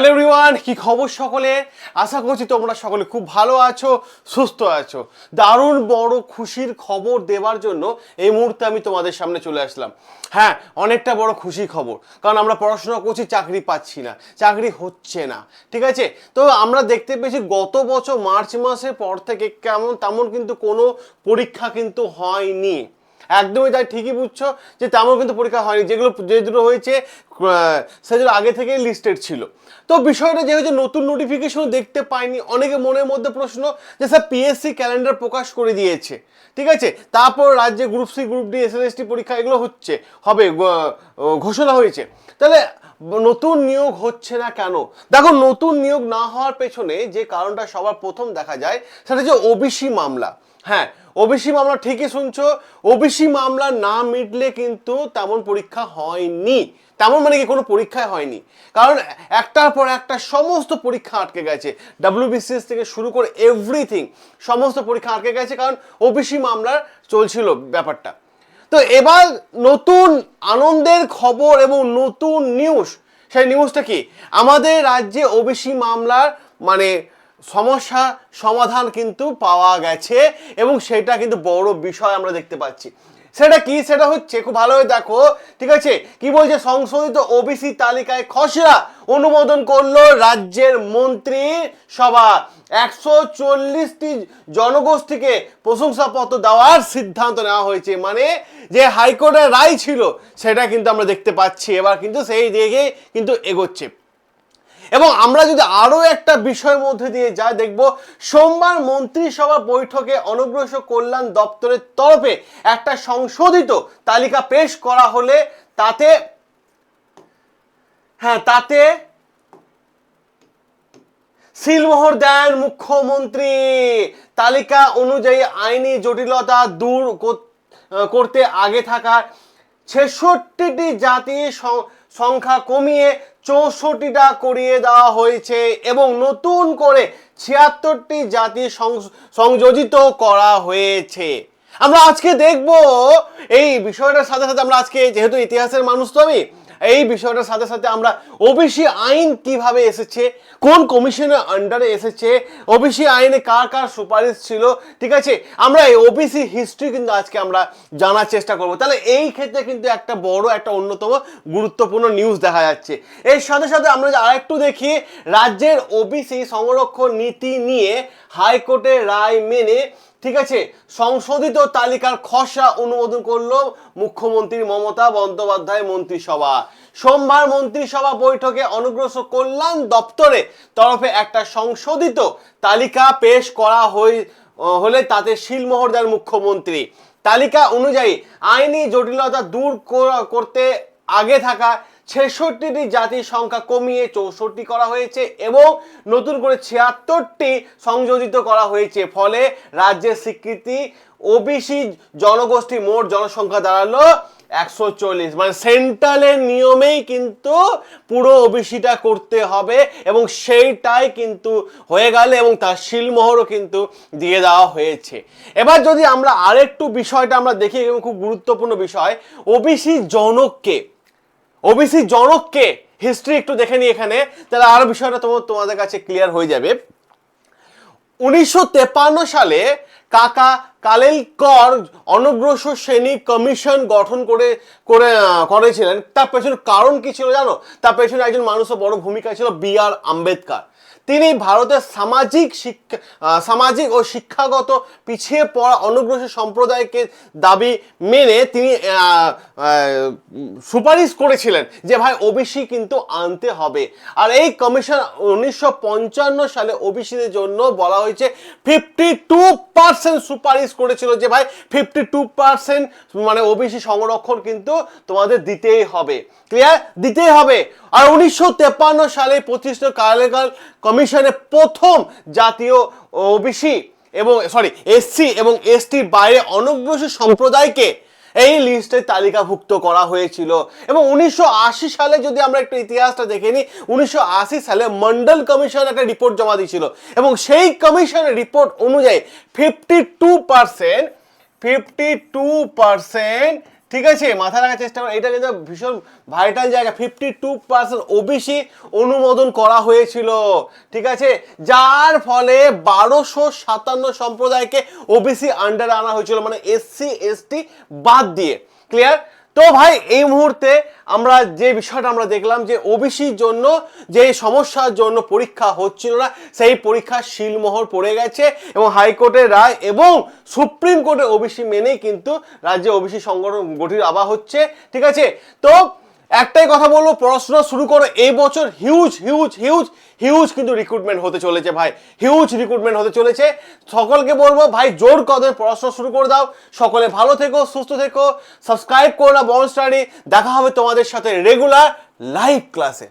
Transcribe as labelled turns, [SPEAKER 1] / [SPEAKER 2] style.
[SPEAKER 1] Hello everyone, কি খবর সকলে? আশা করছি তোমরা সকলে খুব ভালো আছো, সুস্থ আছো। দারুণ বড় খুশির খবর দেওয়ার জন্য এই মুহূর্তে আমি তোমাদের সামনে চলে আসলাম। হ্যাঁ অনেকটা বড় খুশি খবর, কারণ আমরা পড়াশোনা করছি, চাকরি পাচ্ছি না, চাকরি হচ্ছে না, ঠিক আছে? তো আমরা দেখতে পেয়েছি গত বছর মার্চ মাসের পর থেকে কেমন, তেমন কিন্তু কোনো পরীক্ষা কিন্তু হয়নি। একদমই তাই, ঠিকই বুঝছ যে তেমন কিন্তু পরীক্ষা হয়নি। যেগুলো, যে দুটো হয়েছে সেগুলো আগে থেকে লিস্টেড ছিল। তো বিষয়টা যে নতুন নোটিফিকেশন দেখতে পাইনি। অনেকে মনের মধ্যে প্রশ্ন যে, স্যার পিএসসি ক্যালেন্ডার প্রকাশ করে দিয়েছে। ঠিক আছে? তারপর রাজ্যে group C group D S পরীক্ষা এগুলো হচ্ছে, হবে ঘোষণা হয়েছে। তাহলে নতুন নিয়োগ হচ্ছে না কেন? দেখো, নতুন নিয়োগ না হওয়ার পেছনে যে কারণটা সবার প্রথম দেখা যায়, সেটা হচ্ছে ওবিসি মামলা। হ্যাঁ ওবিসি মামলা ঠিকই শুনছো। ওবিসি মামলা না মিটলে কিন্তু তেমন পরীক্ষা হয়নি। তেমন মানে কি কোনো পরীক্ষায় হয়নি। কারণ একটার পর একটা সমস্ত পরীক্ষা আটকে গেছে। ডাব্লিউবিসিএস থেকে শুরু করে এভরিথিং সমস্ত পরীক্ষা আটকে গেছে কারণ ওবিসি মামলার চলছিল ব্যাপারটা। তো এবার নতুন আনন্দের খবর এবং নতুন নিউজ সেই নিউজটা কি? আমাদের রাজ্যে ওবিসি মামলার মানে সমস্যা সমাধান কিন্তু পাওয়া গেছে এবং সেটা কিন্তু বড় বিষয় আমরা দেখতে পাচ্ছি। সেটা কি? সেটা হচ্ছে, খুব ভালোভাবে দেখো, ঠিক আছে? কি বলছে? সংশোধিত ওবিসি তালিকায় খসড়া অনুমোদন করল রাজ্যের মন্ত্রী সভা। একশো চল্লিশটি জনগোষ্ঠীকে প্রশংসাপত্র দেওয়ার সিদ্ধান্ত নেওয়া হয়েছে। মানে যে হাইকোর্টের রায় ছিল, সেটা কিন্তু আমরা দেখতে পাচ্ছি। এবার কিন্তু সেই দিকে কিন্তু এগোচ্ছে। এবং আমরা যদি আরও একটা বিষয়ের মধ্যে দিয়ে যাই, দেখব সোমবার মন্ত্রিসভা বৈঠকে অনগ্রসর কল্যাণ দপ্তরের তরফে একটা সংশোধিত তালিকা পেশ করা হলে তাতে হ্যাঁ তাতে সিলমোহর দেন মুখ্যমন্ত্রী। তালিকা অনুযায়ী আইনি জটিলতা দূর কর- করতে আগে থাকার ছেষট্টিটি জাতি সংখ্যা কমিয়ে চৌষট্টিটা করিয়ে দেওয়া হয়েছে এবং নতুন করে ছিয়াত্তরটি জাতি সংযোজিত করা হয়েছে। আমরা আজকে দেখব এই বিষয়টার সাথে সাথে আমরা আজকে যেহেতু ইতিহাসের মানুষ তো আমি এই বিষয়টার সাথে সাথে আমরা ওবিসি আইন কীভাবে এসেছে, কোন কমিশনের আন্ডারে এসেছে, ওবিসি আইনে কার কার সুপারিশ ছিল, ঠিক আছে? আমরা এই ওবিসি হিস্ট্রি কিন্তু আজকে আমরা জানার চেষ্টা করব। তাহলে এই ক্ষেত্রে কিন্তু একটা বড়, একটা অন্যতম গুরুত্বপূর্ণ নিউজ দেখা যাচ্ছে। এর সাথে সাথে আমরা আরেকটু দেখি, রাজ্যের ওবিসি সংরক্ষণ নীতি নিয়ে হাইকোর্টের রায় মেনে ঠিক আছে, সংশোধিত তালিকার খসড়া অনুমোদন করল মুখ্যমন্ত্রী মমতা বন্দ্যোপাধ্যায় মন্ত্রিসভা। সোমবার মন্ত্রিসভা বৈঠকে অনুগ্রসর কল্যাণ দপ্তরে তরফে একটা সংশোধিত তালিকা পেশ করা হই, হলে তাতে শিলমোহর দেন মুখ্যমন্ত্রী। তালিকা অনুযায়ী আইনি জটিলতা দূর করতে আগে থাকা ছেষট্টিটি জাতির সংখ্যা কমিয়ে চৌষট্টি করা হয়েছে এবং নতুন করে ছিয়াত্তরটি সংযোজিত করা হয়েছে। ফলে রাজ্যের স্বীকৃতি ওবিসি জনগোষ্ঠী মোট জনসংখ্যা দাঁড়াল একশো চল্লিশ। মানে সেন্ট্রালের নিয়মেই কিন্তু পুরো ওবিসিটা করতে হবে এবং সেইটাই কিন্তু হয়ে গেল এবং তার শিলমোহরও কিন্তু দিয়ে দেওয়া হয়েছে। এবার যদি আমরা আরেকটু বিষয়টা আমরা দেখি, এবং খুব গুরুত্বপূর্ণ বিষয়, ওবিসি জনককে ওবিসি জনককে হিস্ট্রি একটু দেখে নিই এখানে। তাহলে আরও বিষয়টা তোমার তোমাদের কাছে ক্লিয়ার হয়ে যাবে। উনিশশো সালে কাকা কালেলকর অনগ্রসর শ্রেণি কমিশন গঠন করে করে করেছিলেন। তার পেছনে কারণ কি ছিল জানো? তার পেছনে একজন মানুষের বড় ভূমিকা ছিল বি আর আম্বেদকর। তিনি ভারতের সামাজিক শিক্ষা সামাজিক ও শিক্ষাগত পিছিয়ে পড়া অনগ্রসর সম্প্রদায়কে দাবি মেনে তিনি সুপারিশ করেছিলেন যে, ভাই ওবিসি কিন্তু আনতে হবে। আর এই কমিশন উনিশশো পঞ্চান্ন সালে ওবিসিদের জন্য বলা হয়েছে ফিফটি টু পার্সেন্ট সুপারিশ করেছিল যে ভাই ফিফটি টু পার্সেন্ট মানে ওবিসি সংরক্ষণ কিন্তু তোমাদের দিতেই হবে। ক্লিয়ার দিতেই হবে। আর উনিশশো তেপান্ন সালে প্রতিষ্ঠিত কালেকাল কমিশনের প্রথম জাতীয় ওবিসি এবং সরি এসসি এবং এসটির বাইরে অনগ্রসর সম্প্রদায়কে এই লিস্টে তালিকাভুক্ত করা হয়েছিল। এবং উনিশশো আশি সালে যদি আমরা একটু ইতিহাসটা দেখে নিই, উনিশশো আশি সালে মন্ডল কমিশন একটা রিপোর্ট জমা দিয়েছিল। এবং সেই কমিশনের রিপোর্ট অনুযায়ী fifty two percent fifty two percent ঠিক আছে, মাথা রাখার চেষ্টা করো। এটা কিন্তু ভীষণ ভাইটাল জায়গা। ফিফটি টু পার্সেন্ট ওবিসি অনুমোদন করা হয়েছিল, ঠিক আছে? যার ফলে বারোশো সাতান্ন সম্প্রদায়কে ওবিসি আন্ডারে আনা হয়েছিল মানে এসসি এসটি বাদ দিয়ে। ক্লিয়ার তো ভাই, এই মুহূর্তে আমরা যে বিষয়টা আমরা দেখলাম যে ওবিসির জন্য যে সমস্যার জন্য পরীক্ষা হচ্ছিল না, সেই পরীক্ষা শিলমোহর পড়ে গেছে এবং হাইকোর্টের রায় এবং সুপ্রিম কোর্টে ওবিসি মেনেই কিন্তু রাজ্যে ওবিসি সংগঠন গঠিত আবার হচ্ছে, ঠিক আছে? তো একটাই কথা বলব, পড়াশোনা শুরু করো, এই বছর হিউজ হিউজ হিউজ হিউজ কিন্তু রিক্রুটমেন্ট হতে চলেছে ভাই। হিউজ রিক্রুটমেন্ট হতে চলেছে। সকলকে বলব ভাই, জোর কদমে পড়াশোনা শুরু করে দাও। সকলে ভালো থেকো, সুস্থ থেকো সাবস্ক্রাইব করো না বন স্টাডি দেখা হবে তোমাদের সাথে রেগুলার লাইভ ক্লাসে